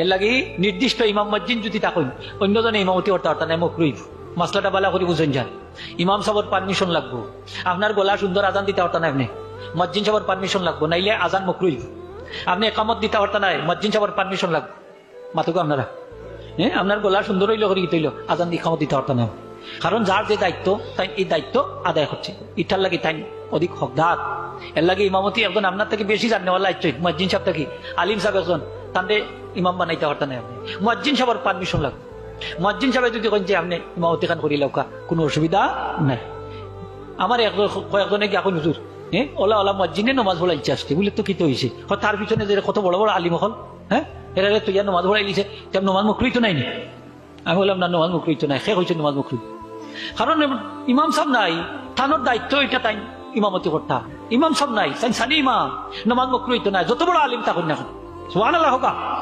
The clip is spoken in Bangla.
এর লাগি নির্দিষ্ট ইমাম মসজিদ যদি থাকুন অন্যজনে ইমামতি করতে পারতাম না মকরুই মাসলাটা বালা করে বুঝেন যান ইমাম সাহর পারমিশন লাগবো। আপনার গলা সুন্দর আজান দিতে পারতাম নাই আপনি। মসজিদ সাহর পারমিশন লাগবো, নাইলে আজান মকরুই আপনি একামত দিতে পারতাম না, মসজিদ সাহর পারমিশন লাগবো। মাতুকো আপনারা। হ্যাঁ আপনার গলা সুন্দর হইল, করে গীত আজান দিয়ে খামত দিতে পারতাম নাই কারণ যার যে দায়িত্ব, তাই এই দায়িত্ব আদায় করছে। ইটার লাগে তাই অধিক হকদার। এর লাগে ইমামতি একজন আপনার থেকে বেশি জানে ওয়াল্লা ইচ্ছে মসজিদ সাহেব থেকে আলিম সাহেব একজন। তান্ডে ইমাম বানাইতে পারতেন না আপনি। মসজিদ সাহেবের পারমিশন লাগবে। মসজিদ সাহেব যদি কেন যে আপনি ইমামতি খান করি লৌকা কোনো অসুবিধা নাই। আমার কয়েকজনে গিয়ে এখন হুজুর? হ্যাঁ ওলা ওলা মসজিদে নমাজ পড়া ইচ্ছা আসছে বলে তো কি তো হয়েছে তার পিছনে যে কত বড় বড় আলিম হল হ্যাঁ এরা তো ইয়া নমাজ পড়াই লিছে তেম নমাজ মুখরি তো নাই নি? আমি বললাম, না, নমাজ মুখরি তো নাই সে হয়েছে নমাজ মুখরি কারণ ইমাম সাহেব নাই, থানোর দায়িত্ব এটা তাই, ইমামতি করতা। ইমাম সাহেব নাই, তাই সানি ইমাম, নমাজ মুখরি তো নাই, যত বড় আলিম থাকুন না Su anillo.